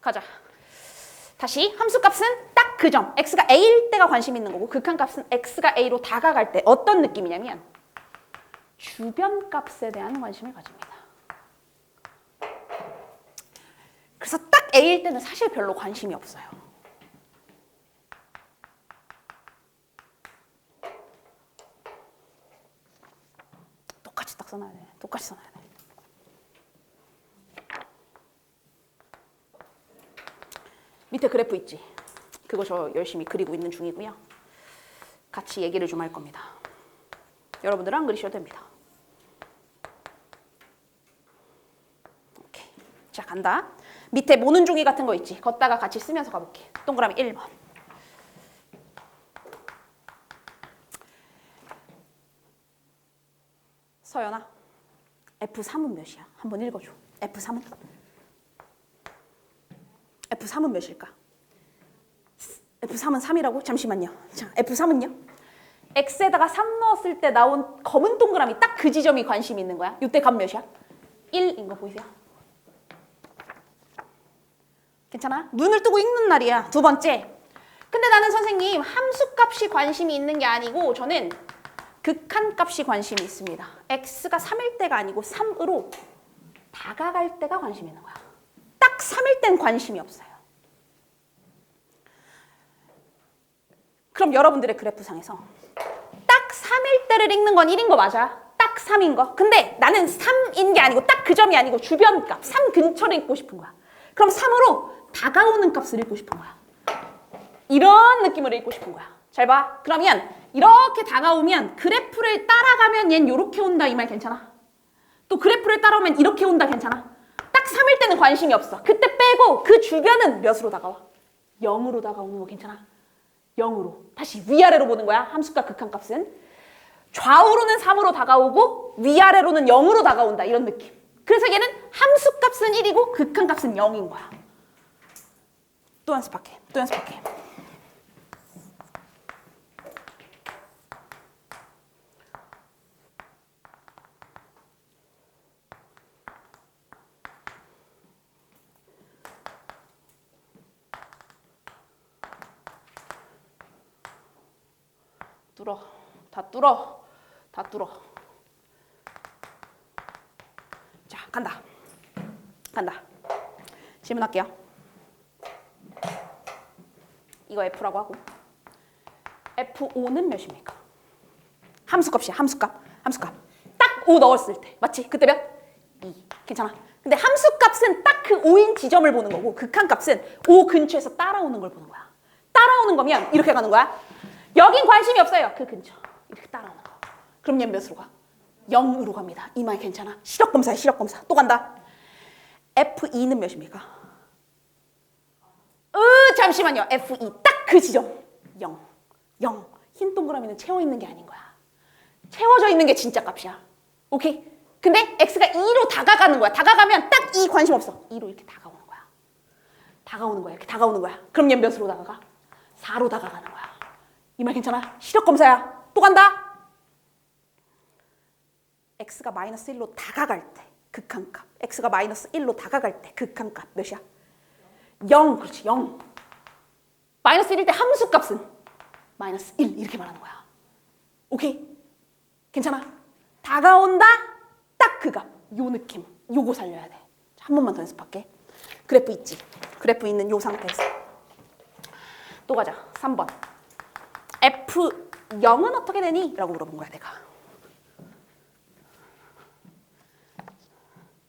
가자. 다시 함수값은 딱 그 점. x가 a일 때가 관심 있는 거고 극한값은 x가 a로 다가갈 때 어떤 느낌이냐면 주변 값에 대한 관심을 가집니다. 그래서 딱 a일 때는 사실 별로 관심이 없어요. 똑같이 딱 써놔야 돼. 똑같이 써놔야 돼. 밑에 그래프 있지? 그거 저 열심히 그리고 있는 중이고요. 같이 얘기를 좀 할 겁니다. 여러분들은 안 그리셔도 됩니다. 오케이. 자, 간다. 밑에 모는 종이 같은 거 있지? 걷다가 같이 쓰면서 가볼게. 동그라미 1번. 서연아, F3은 몇이야? 한번 읽어줘. F3은? F3은 몇일까? F3은 3이라고? 잠시만요. 자, F3은요? X에다가 3 넣었을 때 나온 검은 동그라미 딱 그 지점이 관심 있는 거야. 이때 값 몇이야? 1인 거 보이세요? 괜찮아? 눈을 뜨고 읽는 날이야. 두 번째. 근데 나는 선생님 함수값이 관심이 있는 게 아니고 저는 극한값이 관심이 있습니다. x가 3일 때가 아니고 3으로 다가갈 때가 관심 있는 거야. 딱 3일 땐 관심이 없어요. 그럼 여러분들의 그래프상에서 딱 3일 때를 읽는 건 1인 거 맞아. 딱 3인 거. 근데 나는 3인 게 아니고 딱 그 점이 아니고 주변 값, 3 근처를 읽고 싶은 거야. 그럼 3으로 다가오는 값을 읽고 싶은 거야. 이런 느낌을 읽고 싶은 거야. 잘 봐. 그러면 이렇게 다가오면 그래프를 따라가면 얜 이렇게 온다 이 말 괜찮아? 또 그래프를 따라오면 이렇게 온다 괜찮아? 딱 3일 때는 관심이 없어. 그때 빼고 그 주변은 몇으로 다가와? 0으로 다가오는 거 괜찮아? 0으로. 다시 위아래로 보는 거야. 함수값 극한값은. 좌우로는 3으로 다가오고 위아래로는 0으로 다가온다. 이런 느낌. 그래서 얘는 함수값은 1이고 극한값은 0인 거야. 또 연습할게. 또 연습할게. 뚫어. 다 뚫어. 다 뚫어. 자, 간다. 간다. 질문할게요. 이거 F라고 하고. F5는 몇입니까? 함수값이야, 함수값. 함수값. 딱 5 넣었을 때. 맞지? 그때 몇? 2. 괜찮아. 근데 함수값은 딱 그 5인 지점을 보는 거고 극한값은 5 근처에서 따라오는 걸 보는 거야. 따라오는 거면 이렇게 가는 거야. 여긴 관심이 없어요. 그 근처. 이렇게 따라오는 거. 그럼 얘 몇으로 가? 0으로 갑니다. 이말 괜찮아. 시력검사야, 시력검사. 또 간다. F2는 몇입니까? 으, 잠시만요. F2. 딱 그 지점. 0. 0. 흰 동그라미는 채워 있는 게 아닌 거야. 채워져 있는 게 진짜 값이야. 오케이? 근데 X가 2로 다가가는 거야. 다가가면 딱 2 관심 없어. 2로 이렇게 다가오는 거야. 다가오는 거야. 이렇게 다가오는 거야. 그럼 얘 몇으로 다가가? 4로 다가가는 거야. 이 말 괜찮아? 시력 검사야. 또 간다. x가 마이너스 1로 다가갈 때 극한값. x가 마이너스 1로 다가갈 때 극한값 몇이야? 0. 그렇지. 0. 마이너스 1일 때 함수값은 마이너스 1 이렇게 말하는 거야. 오케이? 괜찮아? 다가온다. 딱 그 값. 요 느낌. 요거 살려야 돼. 자, 한 번만 더 연습할게. 그래프 있지? 그래프 있는 요 상태에서. 또 가자. 3번. F0은 어떻게 되니? 라고 물어본 거야, 내가.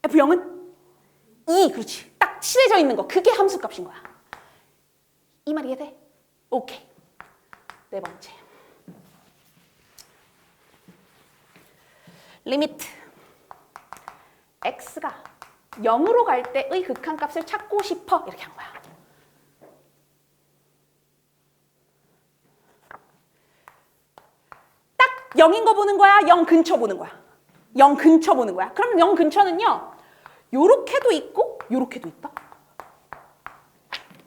F0은 2, 그렇지. 딱 칠해져 있는 거. 그게 함수값인 거야. 이 말이 이해돼? 오케이. 네 번째. 리미트. x가 0으로 갈 때의 극한값을 찾고 싶어. 이렇게 한 거야. 딱 0인 거 보는 거야? 0 근처 보는 거야? 0 근처 보는 거야. 그럼 0 근처는요. 요렇게도 있고 요렇게도 있다.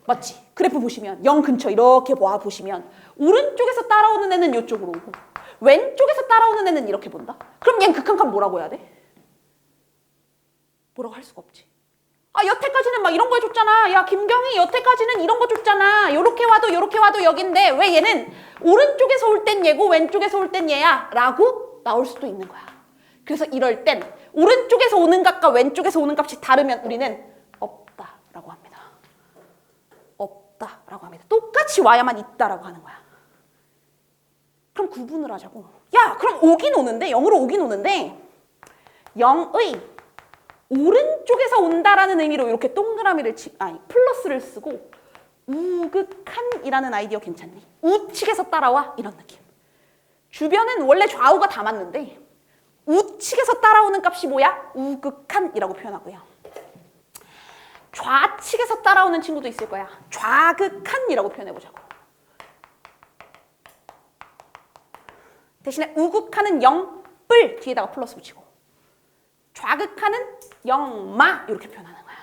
맞지? 그래프 보시면 0 근처 이렇게 와 보시면 오른쪽에서 따라오는 애는 이쪽으로 오고 왼쪽에서 따라오는 애는 이렇게 본다. 그럼 얘는 극한값 뭐라고 해야 돼? 뭐라고 할 수가 없지. 아 여태까지는 막 이런 거 해줬잖아. 야, 김경희 여태까지는 이런 거 줬잖아. 요렇게 와도 요렇게 와도 여긴데 왜 얘는 오른쪽에서 올 땐 얘고 왼쪽에서 올 땐 얘야? 라고 나올 수도 있는 거야. 그래서 이럴 땐 오른쪽에서 오는 값과 왼쪽에서 오는 값이 다르면 우리는 없다라고 합니다. 없다라고 합니다. 똑같이 와야만 있다라고 하는 거야. 그럼 구분을 하자고. 야, 그럼 오긴 오는데, 0으로 오긴 오는데, 0의 오른쪽에서 온다라는 의미로 이렇게 동그라미를 치, 아니, 플러스를 쓰고, 우극한이라는 아이디어 괜찮니? 우측에서 따라와? 이런 느낌. 주변은 원래 좌우가 다 맞는데, 우측에서 따라오는 값이 뭐야? 우극한이라고 표현하고요. 좌측에서 따라오는 친구도 있을 거야. 좌극한이라고 표현해보자고. 대신에 우극하는 0뿔 뒤에다가 플러스 붙이고 좌극하는 0마 이렇게 표현하는 거야.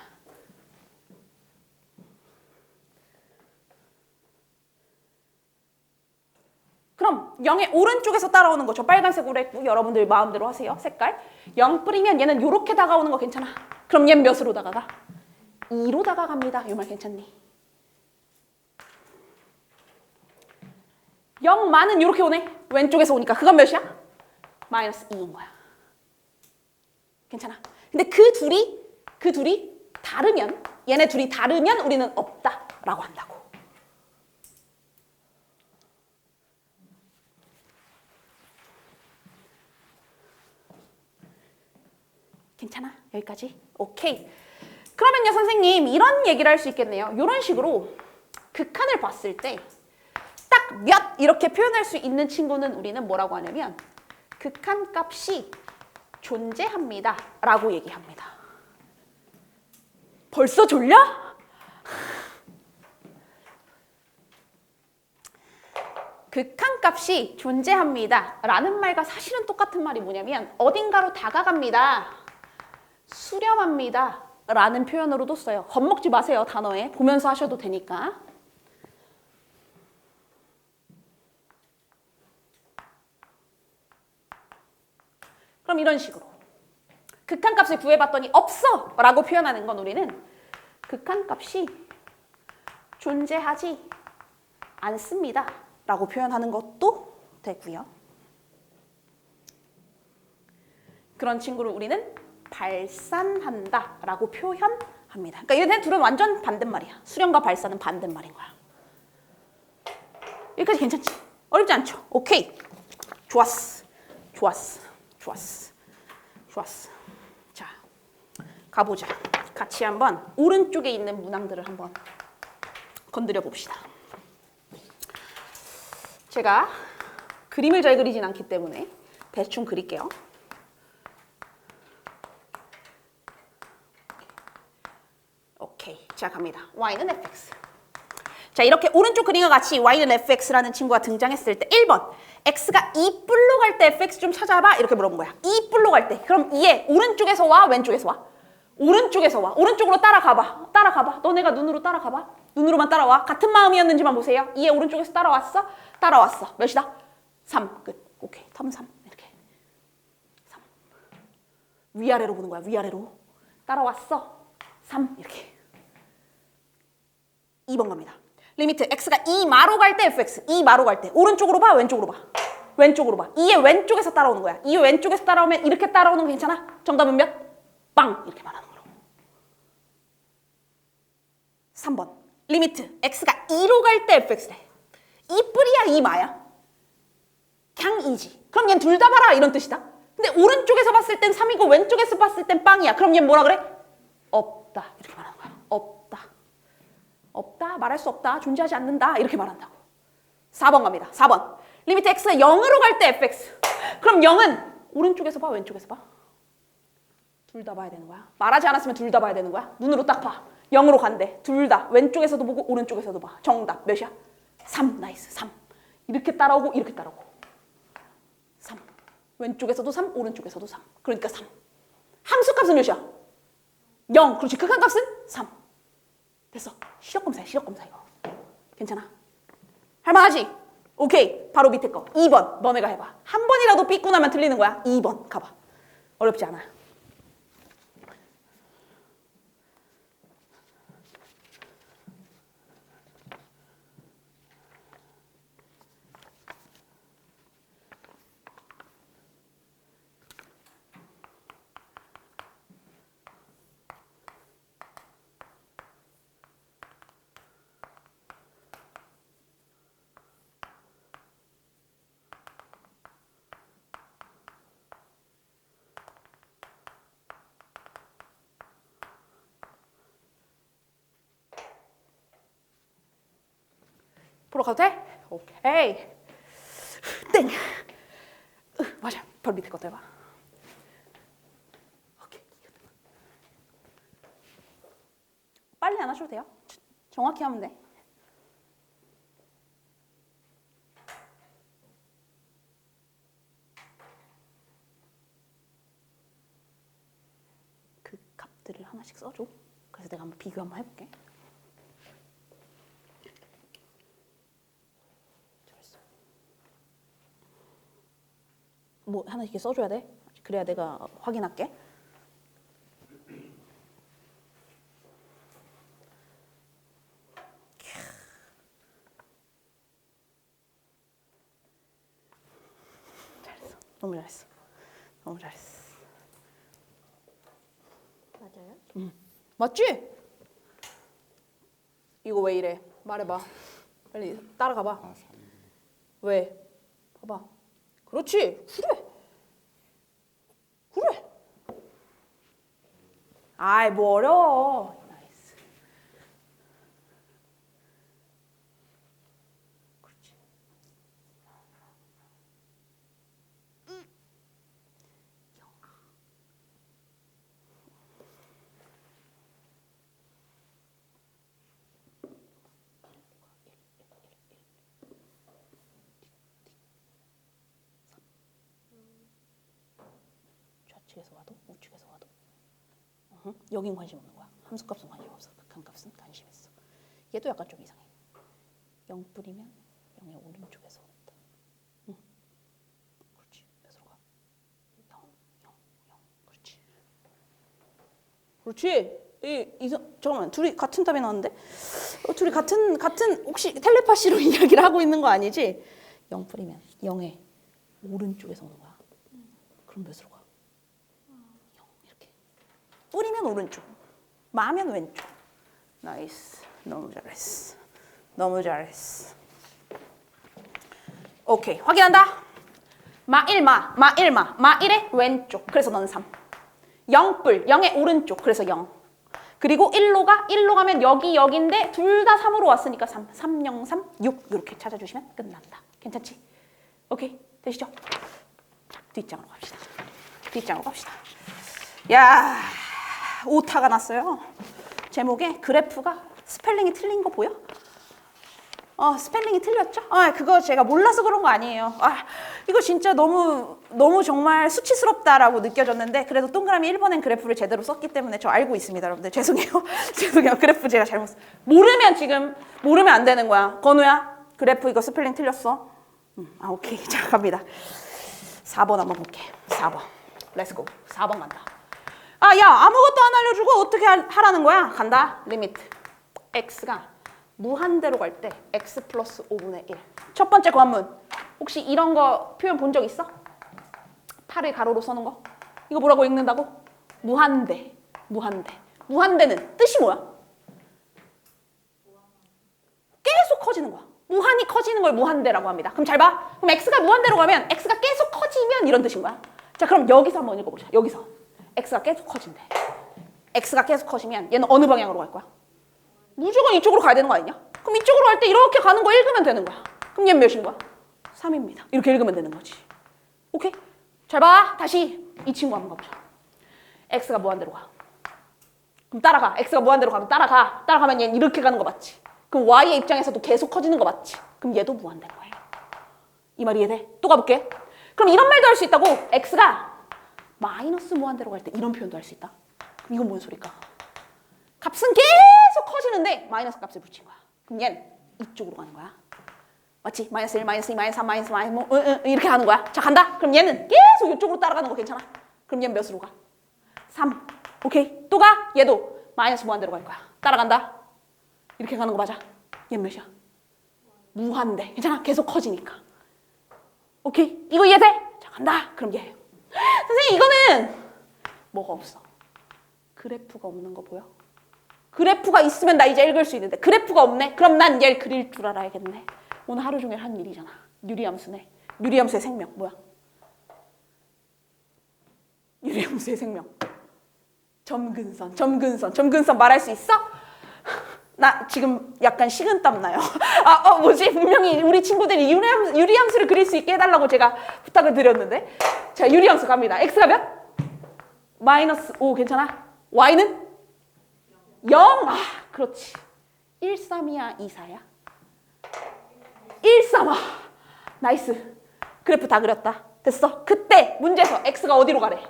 그럼 0의 오른쪽에서 따라오는 거저 빨간색으로 했고 여러분들 마음대로 하세요. 색깔. 0뿔이면 얘는 이렇게 다가오는 거 괜찮아. 그럼 얘는 몇으로 다가가? 2로 다가갑니다. 이 말 괜찮니? 0만은 이렇게 오네. 왼쪽에서 오니까 그건 몇이야? 마이너스 2인 거야. 괜찮아. 근데 그 둘이 그 둘이 다르면 얘네 둘이 다르면 우리는 없다라고 한다고. 괜찮아? 여기까지? 오케이. 그러면요, 선생님, 이런 얘기를 할 수 있겠네요. 이런 식으로 극한을 봤을 때 딱 몇 이렇게 표현할 수 있는 친구는 우리는 뭐라고 하냐면 극한 값이 존재합니다. 라고 얘기합니다. 벌써 졸려? 극한 값이 존재합니다. 라는 말과 사실은 똑같은 말이 뭐냐면 어딘가로 다가갑니다. 수렴합니다. 라는 표현으로도 써요. 겁먹지 마세요, 단어에. 보면서 하셔도 되니까. 그럼 이런 식으로. 극한값을 구해봤더니 없어! 라고 표현하는 건 우리는 극한값이 존재하지 않습니다. 라고 표현하는 것도 되고요. 그런 친구를 우리는 발산한다 라고 표현합니다. 그러니까 얘네 둘은 완전 반대말이야. 수렴과 발산은 반대말인 거야. 여기까지 괜찮지? 어렵지 않죠? 오케이. 좋았어. 좋았어. 좋았어. 좋았어. 자, 가보자. 같이 한번 오른쪽에 있는 문항들을 한번 건드려 봅시다. 제가 그림을 잘 그리진 않기 때문에 대충 그릴게요. 오케이. 자, 갑니다. y는 fx. 자, 이렇게 오른쪽 그림과 같이 y는 fx라는 친구가 등장했을 때 1번. x가 2뿔로 갈 때 fx 좀 찾아봐. 이렇게 물어본 거야. 2뿔로 갈 때. 그럼 2에 오른쪽에서 와, 왼쪽에서 와? 오른쪽에서 와. 오른쪽으로 따라가봐. 따라가봐. 너네가 눈으로 따라가봐. 눈으로만 따라와. 같은 마음이었는지만 보세요. 2에 오른쪽에서 따라왔어? 따라왔어. 몇이다? 3. 끝. 오케이. 텀 3. 이렇게. 3. 위아래로 보는 거야. 위아래로. 따라왔어. 3. 이렇게. 2번 갑니다. 리미트 x가 2마로 갈 때 fx, 2마로 갈 때 오른쪽으로 봐, 왼쪽으로 봐. 왼쪽으로 봐. 2의 왼쪽에서 따라오는 거야. 2의 왼쪽에서 따라오면 이렇게 따라오는 거 괜찮아? 정답은 몇? 빵! 이렇게 말하는 거로. 3번. 리미트 x가 2로 갈 때 fx래. 2뿌리야, 2마야? 그냥 2지. 그럼 얘는 둘다 봐라 이런 뜻이다. 근데 오른쪽에서 봤을 땐 3이고 왼쪽에서 봤을 땐 빵이야. 그럼 얘는 뭐라 그래? 없다. 이렇게 말하는 거야. 없다, 말할 수 없다, 존재하지 않는다 이렇게 말한다고. 4번 갑니다. 4번. 리미트 x가 0으로 갈 때 fx. 그럼 0은 오른쪽에서 봐, 왼쪽에서 봐? 둘 다 봐야 되는 거야. 말하지 않았으면 둘 다 봐야 되는 거야. 눈으로 딱 봐. 0으로 간대. 둘 다. 왼쪽에서도 보고 오른쪽에서도 봐. 정답 몇이야? 3. 나이스. 3. 이렇게 따라오고 이렇게 따라오고. 3. 왼쪽에서도 3, 오른쪽에서도 3. 그러니까 3. 함수값은 몇이야? 0. 그렇지. 극한값은 3. 됐어. 시력 검사야, 시력 검사 이거. 괜찮아? 할만하지? 오케이. 바로 밑에 거. 2번. 너네가 해봐. 한 번이라도 삐꾸 나면 틀리는 거야. 2번. 가봐. 어렵지 않아. 앞으로 가도 돼? 오케이. 땡. 으, 맞아. 발 밑에 것도 해봐. 오케이. 빨리 안 하셔도 돼요. 정확히 하면 돼. 그 값들을 하나씩 써줘. 그래서 내가 한번 비교 한번 해볼게. 잘했어. 뭐 하나씩 써줘야 돼. 그래야 내가 확인할게. 잘했어. 너무 잘했어. 너무 잘했어. 맞아요? 맞지? 이거 왜 이래? 말해봐. 빨리 따라가봐. 아, 3. 왜? 봐봐. 그렇지. 그래. 그래. 아이 뭐 어려워. 좌측에서 와도 우측에서 와도. 어허, 여긴 관심 없는 거야. 함수값은 관심 없어. 극한값은 관심 있어. 얘도 약간 좀 이상해. 0 뿌리면 0의 오른쪽에서 온다. 응. 그렇지. 몇으로 가? 0, 0, 0 그렇지. 그렇지? 이, 이상, 잠깐만. 둘이 같은 답이 나왔는데? 어, 둘이 같은 같은 혹시 텔레파시로 이야기를 하고 있는 거 아니지? 0 뿌리면 0의 오른쪽에서 오는 거야. 그럼 몇으로 가? 뿌리면 오른쪽 마면 왼쪽. 나이스. 너무 잘했어. 너무 잘했어. 오케이. 확인한다? 마 1마. 마 1마. 마 1의 왼쪽. 그래서 넌 3. 0뿔. 0의 오른쪽. 그래서 0 그리고 1로 가 1로 가면 여기 여기인데 둘 다 3으로 왔으니까 3 3 0 3 6 이렇게 찾아주시면 끝난다. 괜찮지? 오케이. 되시죠? 뒷장으로 갑시다. 뒷장으로 갑시다. 야 오타가 났어요 제목에 그래프가 스펠링이 틀린 거 보여? 어, 스펠링이 틀렸죠? 아, 그거 제가 몰라서 그런 거 아니에요. 아, 이거 진짜 너무, 너무 정말 수치스럽다라고 느껴졌는데, 그래도 동그라미 1번엔 그래프를 제대로 썼기 때문에 저 알고 있습니다, 여러분들. 죄송해요. 죄송해요. 그래프 제가 잘못, 썼- 모르면 지금, 모르면 안 되는 거야. 건우야, 그래프 이거 스펠링 틀렸어. 음, 아, 오케이. 자, 갑니다. 4번 한번 볼게. 4번. 렛츠고. 4번 간다. 아, 야, 아무것도 안 알려주고 어떻게 할- 하라는 거야? 간다. 리미트. x가 무한대로 갈 때 x 플러스 5분의 1. 첫 번째 관문. 혹시 이런 거 표현 본 적 있어? 8을 가로로 써는 거? 이거 뭐라고 읽는다고? 무한대. 무한대. 무한대는 뜻이 뭐야? 계속 커지는 거야. 무한히 커지는 걸 무한대라고 합니다. 그럼 잘 봐. 그럼 x가 무한대로 가면 x가 계속 커지면 이런 뜻인 거야. 자, 그럼 여기서 한번 읽어보자. 여기서. X가 계속 커진대. x가 계속 커지면 얘는 어느 방향으로 갈 거야? 무조건 이쪽으로 가야 되는 거 아니냐? 그럼 이쪽으로 갈 때 이렇게 가는 거 읽으면 되는 거야. 그럼 얘는 몇인 거야? 3입니다. 이렇게 읽으면 되는 거지. 오케이? 잘 봐. 다시 이 친구 한번 가보자. x가 무한대로 가. 그럼 따라가. x가 무한대로 가면 따라가. 따라가면 얘는 이렇게 가는 거 맞지? 그럼 y의 입장에서도 계속 커지는 거 맞지? 그럼 얘도 무한대로 가요. 이 말이 이해돼? 또 가볼게. 그럼 이런 말도 할 수 있다고. x가 마이너스 무한대로 갈 때 이런 표현도 할 수 있다. 이건 뭔 소리일까? 값은 계속 커지는데 마이너스 값을 붙인 거야. 그럼 얘는 이쪽으로 가는 거야. 맞지? 마이너스 1, 마이너스 2, 마이너스 3, 마이너스 마이너스 뭐, 응, 응, 이렇게 가는 거야. 자, 간다. 그럼 얘는 계속 이쪽으로 따라가는 거 괜찮아? 그럼 얘는 몇으로 가? 3. 오케이. 또 가? 얘도 마이너스 무한대로 갈 거야. 따라간다. 이렇게 가는 거 맞아? 얘는 몇이야? 무한대. 괜찮아? 계속 커지니까. 오케이. 이거 이해돼? 자, 간다. 그럼 얘. 선생님, 이거는 뭐가 없어? 그래프가 없는 거 보여? 그래프가 있으면 나 이제 읽을 수 있는데 그래프가 없네? 그럼 난 얘를 그릴 줄 알아야겠네. 오늘 하루 종일 한 일이잖아. 유리함수네. 유리함수의 생명 뭐야? 유리함수의 생명. 점근선, 점근선, 점근선 말할 수 있어? 나 지금 약간 식은땀 나요. 아, 어, 뭐지? 분명히 우리 친구들이 유리함, 유리함수를 그릴 수 있게 해달라고 제가 부탁을 드렸는데. 자, 유리함수 갑니다. x가 몇? 마이너스 5 괜찮아? y는? 0. 아, 그렇지. 1, 3이야, 2, 4야? 1, 3. 아, 나이스. 그래프 다 그렸다. 됐어. 그때 문제에서 x가 어디로 가래?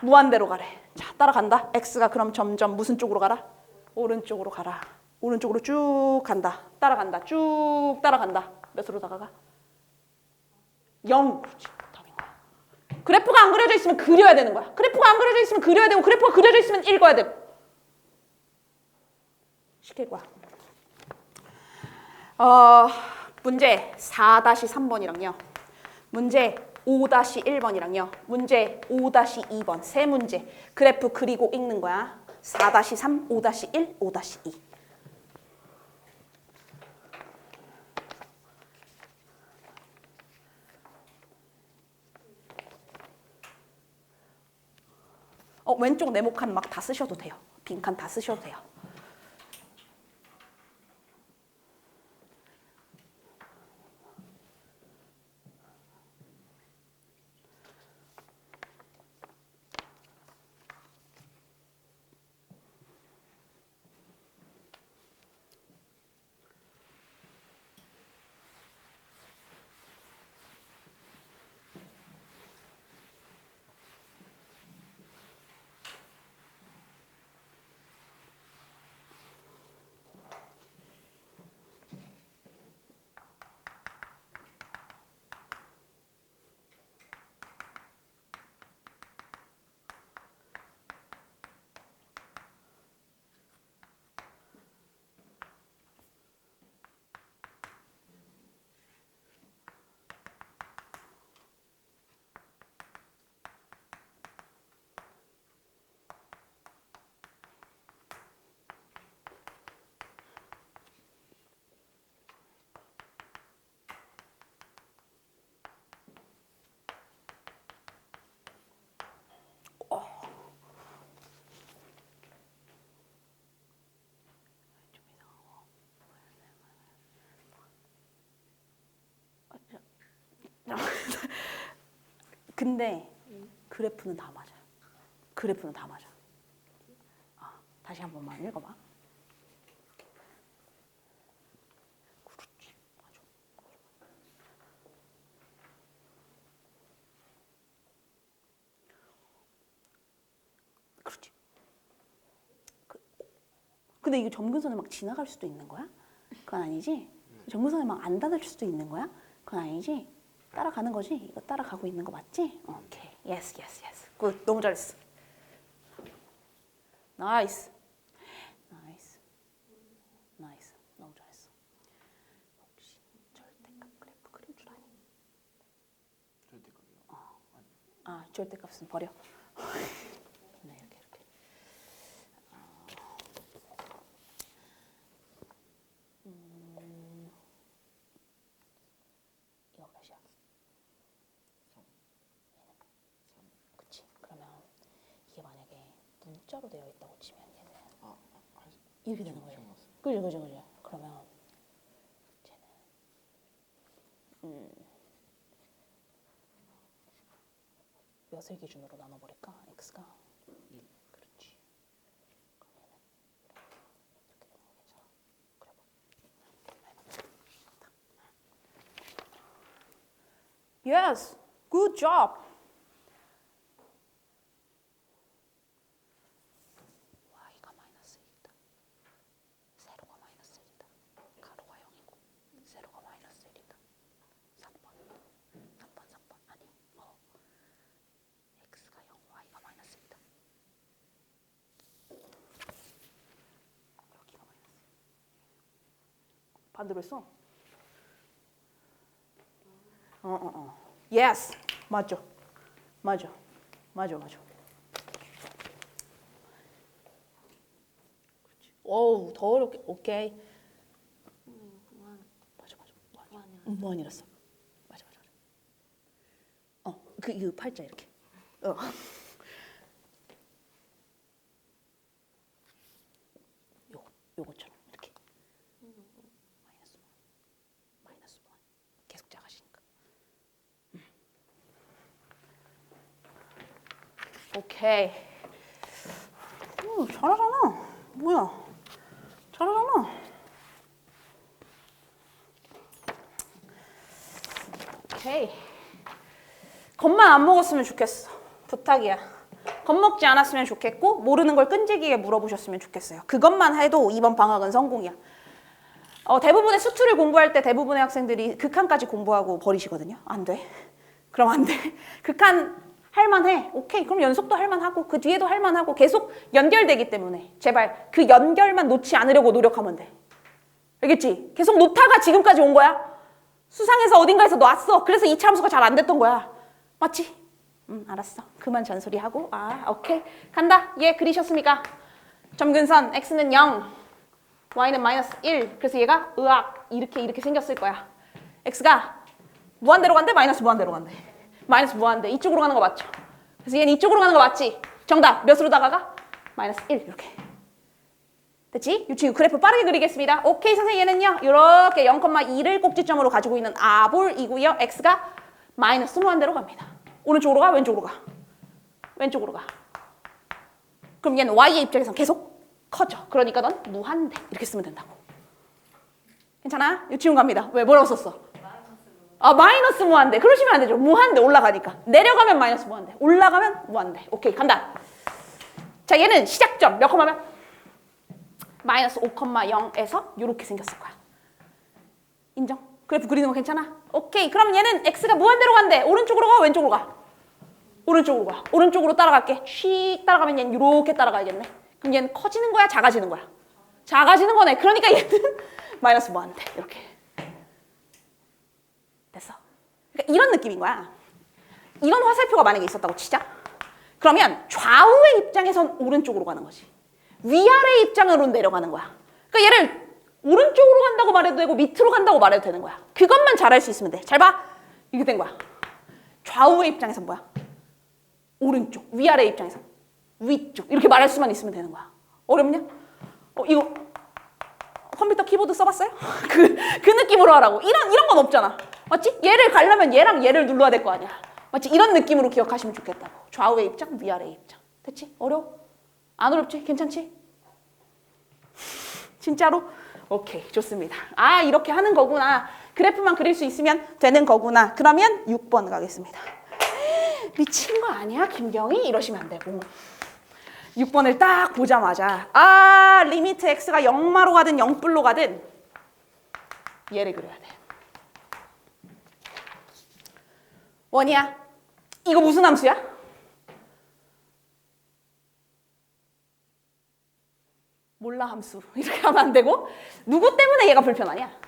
무한대로 가래. 자, 따라간다. x가 그럼 점점 무슨 쪽으로 가라? 오른쪽으로 가라. 오른쪽으로 쭉 간다. 따라간다. 쭉 따라간다. 몇으로 다가가? 0. 그렇지. 그래프가 안 그려져 있으면 그려야 되는 거야. 그래프가 안 그려져 있으면 그려야 되고 그래프가 그려져 있으면 읽어야 되고. 시킬 거야. 어, 문제 4-3번이랑요. 문제 5-1번이랑요. 문제 5-2번 세 문제. 그래프 그리고 읽는 거야. 4-3, 5-1, 5-2. 어, 왼쪽 네모칸 막 다 쓰셔도 돼요. 빈칸 다 쓰셔도 돼요. 근데 그래프는 다 맞아. 그래프는 다 맞아. 아, 다시 한 번만 읽어봐. 그, 근데 이게 점근선을 막 지나갈 수도 있는 거야? 그건 아니지? 점근선을 막안 닿을 수도 있는 거야? 그건 아니지? 따라가는 거지? 이거 따라가고 있는 거 맞지? 오케이. 예스, 예스, 예스. 굿. 너무 잘했어. 나이스. 나이스. 나이스. 너무 잘했어. 혹시 절대값 그래프 그릴 줄 아니? 절대값이요. 아, 절대값은 버려. 네, 이렇게 이렇게. 어. 음. 이건 몇이야? 그치. 그러면 이게 만약에 문자로 되어 있다고 치면 얘는 아, 아, 할 수- 이렇게 되는 거예요. 그죠, 그죠, 그죠. 그러면 쟤는 음, 몇을 기준으로 나눠버릴까? x가 일. 그렇지. 그럼 얘는 이렇게 되는 거 괜찮아. 그래봐. Yes, good job. y가 마이너스 1이다. 세로가 마이너스 1이다. 가로가 0이고 세로가 마이너스 1이다. 3번. 3번, 3번. 아니, 어. x가 0, y가 마이너스 1이다. 여기가 마이너스 1. 반대로 했어? 어, 어, 어. Yes. 맞죠. 맞아. 맞아, 맞아. 어우 더 어렵게 오케이 맞아 맞아 무한이야 응, 무한이랬어 맞아 맞아 맞아 어 그 이 팔자 이렇게 어 요, 요것처럼 오케이. 오, 잘하잖아. 뭐야? 잘하잖아. 오케이. 겁만 안 먹었으면 좋겠어. 부탁이야. 겁먹지 않았으면 좋겠고 모르는 걸 끈질기게 물어보셨으면 좋겠어요. 그것만 해도 이번 방학은 성공이야. 어, 대부분의 수투를 공부할 때 대부분의 학생들이 극한까지 공부하고 버리시거든요. 안 돼. 그럼 안 돼. 극한 할만해. 오케이. 그럼 연속도 할만하고 그 뒤에도 할만하고 계속 연결되기 때문에 제발 그 연결만 놓지 않으려고 노력하면 돼. 알겠지? 계속 놓다가 지금까지 온 거야. 수상해서 어딘가에서 놨어. 그래서 이차 함수가 잘 안 됐던 거야. 맞지? 응, 알았어. 그만 잔소리하고. 아, 오케이. 간다. 예, 그리셨습니까? 점근선 x는 0, y는 마이너스 1. 그래서 얘가 으악 이렇게 이렇게 생겼을 거야. x가 무한대로 간대, 마이너스 무한대로 간대. 마이너스 무한대. 이쪽으로 가는 거 맞죠? 그래서 얘는 이쪽으로 가는 거 맞지? 정답. 몇으로 다가가? 마이너스 1 이렇게. 됐지? 유치유 그래프 빠르게 그리겠습니다. 오케이 선생님 얘는요. 이렇게 0,2를 꼭지점으로 가지고 있는 아볼이고요. x가 마이너스 무한대로 갑니다. 오른쪽으로 가? 왼쪽으로 가? 왼쪽으로 가. 그럼 얘는 y의 입장에선 계속 커져. 그러니까 넌 무한대 이렇게 쓰면 된다고. 괜찮아? 유치원 갑니다. 왜 뭐라고 썼어? 아 마이너스 무한대. 그러시면 안 되죠. 무한대 올라가니까. 내려가면 마이너스 무한대. 올라가면 무한대. 오케이 간다. 자 얘는 시작점 몇 컴마면? 마이너스 5,0에서 이렇게 생겼을 거야. 인정? 그래프 그리는 거 괜찮아? 오케이. 그럼 얘는 x가 무한대로 간대. 오른쪽으로 가, 왼쪽으로 가? 오른쪽으로 가. 오른쪽으로 따라갈게. 씩 따라가면 얘는 이렇게 따라가야겠네. 그럼 얘는 커지는 거야, 작아지는 거야? 작아지는 거네. 그러니까 얘는 마이너스 무한대. 이렇게. 됐어. 그러니까 이런 느낌인 거야. 이런 화살표가 만약에 있었다고 치자. 그러면 좌우의 입장에선 오른쪽으로 가는 거지. 위아래 입장으로 내려가는 거야. 그러니까 얘를 오른쪽으로 간다고 말해도 되고 밑으로 간다고 말해도 되는 거야. 그것만 잘할 수 있으면 돼. 잘 봐. 이게 된 거야. 좌우의 입장에선 뭐야? 오른쪽. 위아래 입장에선 위쪽. 이렇게 말할 수만 있으면 되는 거야. 어렵냐? 어, 이거 컴퓨터 키보드 써봤어요? 그, 그 느낌으로 하라고. 이런, 이런 건 없잖아. 맞지? 얘를 가려면 얘랑 얘를 눌러야 될 거 아니야. 맞지? 이런 느낌으로 기억하시면 좋겠다고. 좌우의 입장, 위아래의 입장. 됐지? 어려워? 안 어렵지? 괜찮지? 진짜로? 오케이, 좋습니다. 아, 이렇게 하는 거구나. 그래프만 그릴 수 있으면 되는 거구나. 그러면 6번 가겠습니다. 미친 거 아니야, 김경희? 이러시면 안 되고. 6번을 딱 보자마자 아, 리미트 x가 0마로 가든 0불로 가든 얘를 그려야 돼. 원이야. 이거 무슨 함수야? 몰라 함수 이렇게 하면 안 되고 누구 때문에 얘가 불편하냐?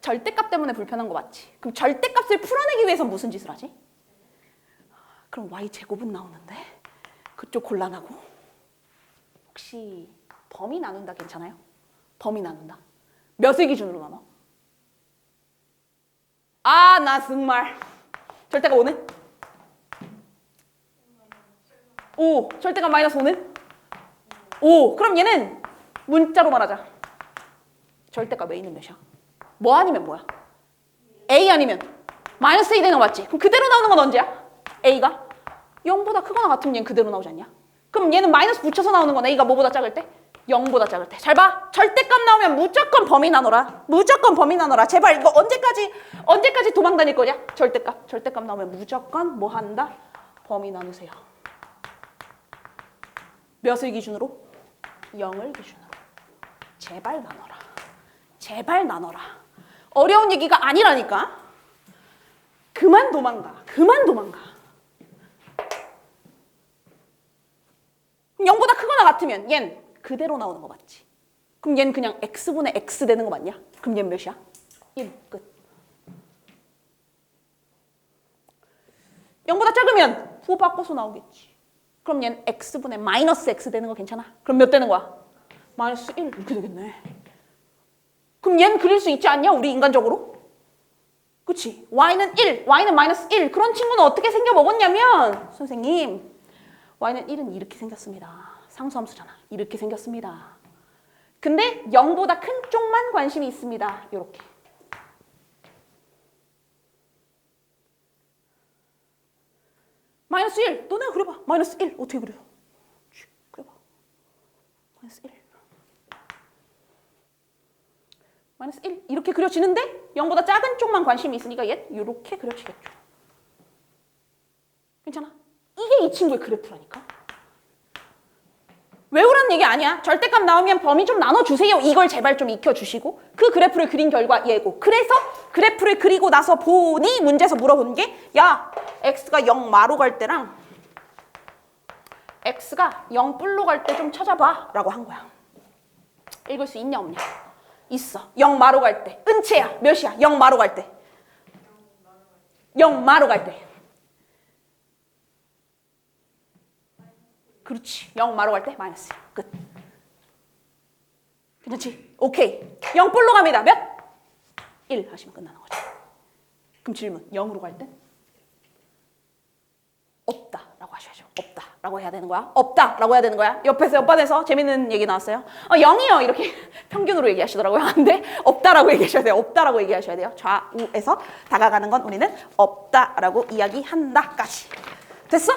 절대값 때문에 불편한 거 맞지? 그럼 절대값을 풀어내기 위해서 무슨 짓을 하지? 그럼 y 제곱은 나오는데 그쪽 곤란하고 혹시 범위 나눈다 괜찮아요? 범위 나눈다 몇을 기준으로 나눠? 아 나 정말 절대가 5는? 5 절대가 마이너스 5는? 5 그럼 얘는 문자로 말하자 절대값 A는 몇이야? 뭐 아니면 뭐야? A 아니면 마이너스 A 되는 거 맞지? 그럼 그대로 나오는 건 언제야? A가 0보다 크거나 같으면 얘는 그대로 나오지 않냐? 그럼 얘는 마이너스 붙여서 나오는 건 A가 뭐보다 작을 때? 0보다 작을 때. 잘 봐. 절대값 나오면 무조건 범위 나눠라. 무조건 범위 나눠라. 제발 이거 언제까지 언제까지 도망 다닐 거냐? 절대값. 절대값 나오면 무조건 뭐 한다? 범위 나누세요. 몇을 기준으로? 0을 기준으로. 제발 나눠라. 제발 나눠라. 어려운 얘기가 아니라니까. 그만 도망가. 그만 도망가. 0보다 크거나 같으면 얜 그대로 나오는 거 맞지? 그럼 얘는 그냥 x분의 x 되는 거 맞냐? 그럼 얘는 몇이야? 1 끝. 0보다 작으면 후 바꿔서 나오겠지. 그럼 얘는 x분의 마이너스 x 되는 거 괜찮아? 그럼 몇 되는 거야? 마이너스 1 이렇게 되겠네. 그럼 얘는 그릴 수 있지 않냐? 우리 인간적으로? 그치? y는 1, y는 마이너스 1. 그런 친구는 어떻게 생겨 먹었냐면 선생님 y는 1은 이렇게 생겼습니다. 상수함수잖아. 이렇게 생겼습니다. 근데 0보다 큰 쪽만 관심이 있습니다. 이렇게. 마이너스 1. 너네가 그려봐. 마이너스 1. 어떻게 그려? 슉, 그려봐. 마이너스 1. 마이너스 1. 이렇게 그려지는데 0보다 작은 쪽만 관심이 있으니까 얘 이렇게 그려지겠죠. 괜찮아? 이게 이 친구의 그래프라니까. 외우라는 얘기 아니야. 절대값 나오면 범위 좀 나눠주세요. 이걸 제발 좀 익혀주시고 그 그래프를 그린 결과 얘고 그래서 그래프를 그리고 나서 보니 문제에서 물어본 게 야, x가 0 마로 갈 때랑 x가 0 뿔로 갈 때 좀 찾아봐 라고 한 거야. 읽을 수 있냐 없냐? 있어. 0 마로 갈 때. 은채야. 몇이야? 0 마로 갈 때. 0 마로 갈 때. 그렇지. 0 마로 갈 때 마이너스 1. 끝. 괜찮지? 오케이. 0 뿔로 갑니다. 몇? 1 하시면 끝나는 거죠. 그럼 질문. 0으로 갈 땐? 없다 라고 하셔야죠. 없다 라고 해야 되는 거야. 없다 라고 해야 되는 거야. 옆에서 옆반에서 재밌는 얘기 나왔어요. 어, 0이요. 이렇게 평균으로 얘기하시더라고요. 안 돼. 없다 라고 얘기하셔야 돼요. 없다 라고 얘기하셔야 돼요. 좌우에서 다가가는 건 우리는 없다 라고 이야기한다 까지. 됐어?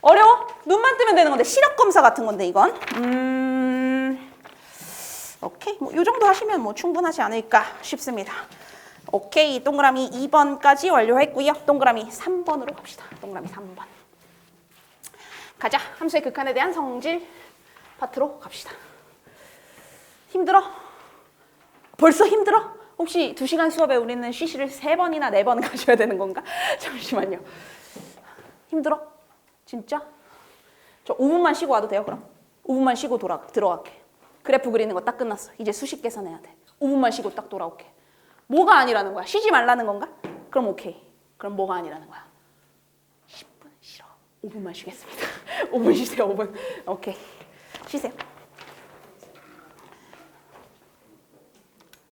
어려워? 눈만 뜨면 되는 건데 시력 검사 같은 건데 이건. 음. 오케이. 뭐 요 정도 하시면 뭐 충분하지 않을까 싶습니다. 오케이. 동그라미 2번까지 완료했고요. 동그라미 3번으로 갑시다. 동그라미 3번. 가자. 함수의 극한에 대한 성질 파트로 갑시다. 힘들어? 벌써 힘들어? 혹시 2시간 수업에 우리는 쉬시를 3번이나 4번 가셔야 되는 건가? 잠시만요. 힘들어? 진짜? 저 5분만 쉬고 와도 돼요, 그럼? 5분만 쉬고 돌아, 들어갈게. 그래프 그리는 거 딱 끝났어. 이제 수식 계산해야 돼. 5분만 쉬고 딱 돌아올게. 뭐가 아니라는 거야? 쉬지 말라는 건가? 그럼 오케이. 그럼 뭐가 아니라는 거야? 10분 싫어. 5분만 쉬겠습니다. 5분 쉬세요, 5분. 오케이. 쉬세요.